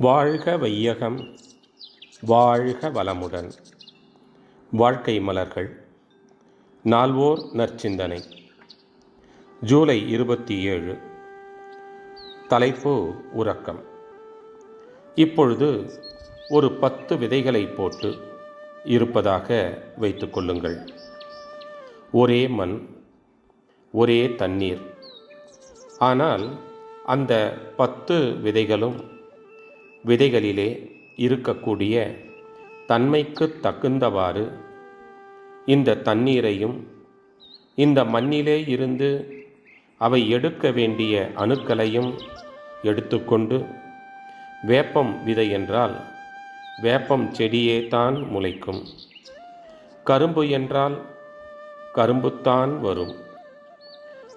வாழ்க வையகம் வாழ்க வளமுடன். வாழ்க்கை மலர்கள் நால்வோர் நற்சிந்தனை. ஜூலை இருபத்தி ஏழு தலைப்பு உறக்கம். இப்பொழுது ஒரு பத்து விதைகளை போட்டு இருப்பதாக வைத்துக்கொள்ளுங்கள் ஒரே மண் ஒரே தண்ணீர். ஆனால் அந்த பத்து விதைகளும் விதைகளிலே இருக்கக்கூடிய தன்மைக்கு தகுந்தவாறு இந்த தண்ணீரையும் இந்த மண்ணிலே இருந்து அவை எடுக்க வேண்டிய அணுக்களையும் எடுத்துக்கொண்டு வேப்பம் விதை என்றால் வேப்பம் செடியே தான் முளைக்கும். கரும்பு என்றால் கரும்புத்தான் வரும்.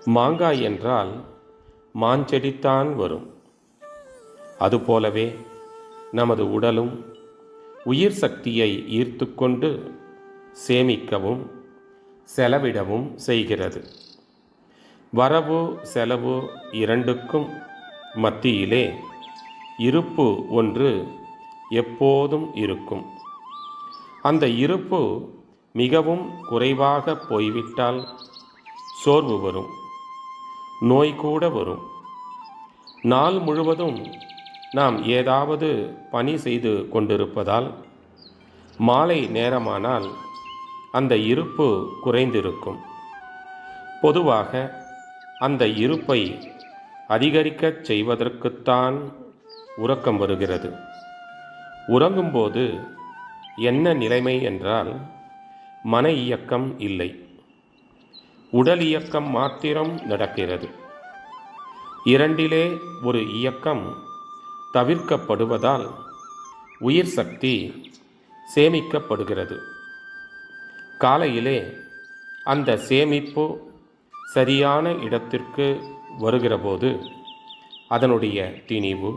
மாங்காய் என்றால் மாஞ்செடித்தான் வரும். அதுபோலவே நமது உடலும் உயிர் சக்தியை ஈர்த்து கொண்டு சேமிக்கவும் செலவிடவும் செய்கிறது. வரவு செலவு இரண்டுக்கும் மத்தியிலே இருப்பு ஒன்று எப்போதும் இருக்கும். அந்த இருப்பு மிகவும் குறைவாக போய்விட்டால் சோர்வு வரும் நோய் கூட வரும். நாள் முழுவதும் நாம் ஏதாவது பணி செய்து கொண்டிருப்பதால் மாலை நேரமானால் அந்த இருப்பு குறைந்திருக்கும். பொதுவாக அந்த இருப்பை அதிகரிக்கச் செய்வதற்குத்தான் உறக்கம் வருகிறது. உறங்கும்போது என்ன நிலைமை என்றால் மன இயக்கம் இல்லை. உடல் இயக்கம் மாத்திரம் நடக்கிறது. இரண்டிலே ஒரு இயக்கம் தவிர்க்கப்படுவதால் உயிர் சக்தி சேமிக்கப்படுகிறது. காலையிலே அந்த சேமிப்பு சரியான இடத்திற்கு வருகிறபோது அதனுடைய திணிவு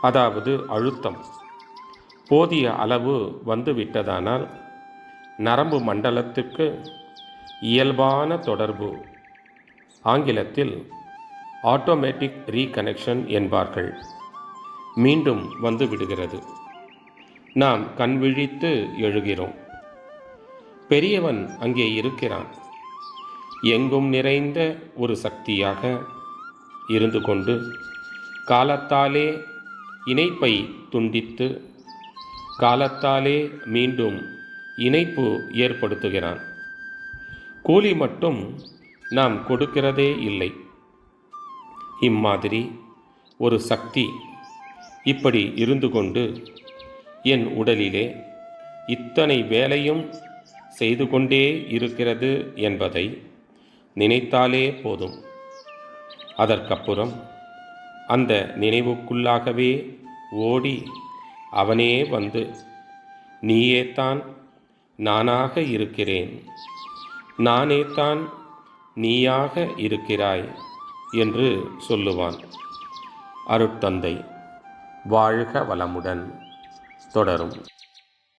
அதாவது அழுத்தம் போதிய அளவு வந்துவிட்டதானால் நரம்பு மண்டலத்துக்கு இயல்பான தொடர்பு ஆங்கிலத்தில் ஆட்டோமேட்டிக் ரீகனெக்ஷன் என்பார்கள். மீண்டும் வந்து விடுகிறது. நாம் கண் விழித்து எழுகிறோம். பெரியவன் அங்கே இருக்கிறான். எங்கும் நிறைந்த ஒரு சக்தியாக இருந்து கொண்டு காலத்தாலே இணைப்பை துண்டித்து காலத்தாலே மீண்டும் இணைப்பு ஏற்படுத்துகிறான். கூலி மட்டும் நாம் கொடுக்கிறதே இல்லை. இம்மாதிரி ஒரு சக்தி இப்படி இருந்து கொண்டு என் உடலிலே இத்தனை வேலையும் செய்து கொண்டே இருக்கிறது என்பதை நினைத்தாலே போதும். அதற்கப்புறம் அந்த நினைவுக்குள்ளாகவே ஓடி அவனே வந்து நீயேத்தான் நானாக இருக்கிறேன். நானேத்தான் நீயாக இருக்கிறாய். என்று சொல்லுவான். அருட்தந்தை வாழ்க வளமுடன். தொடரும்.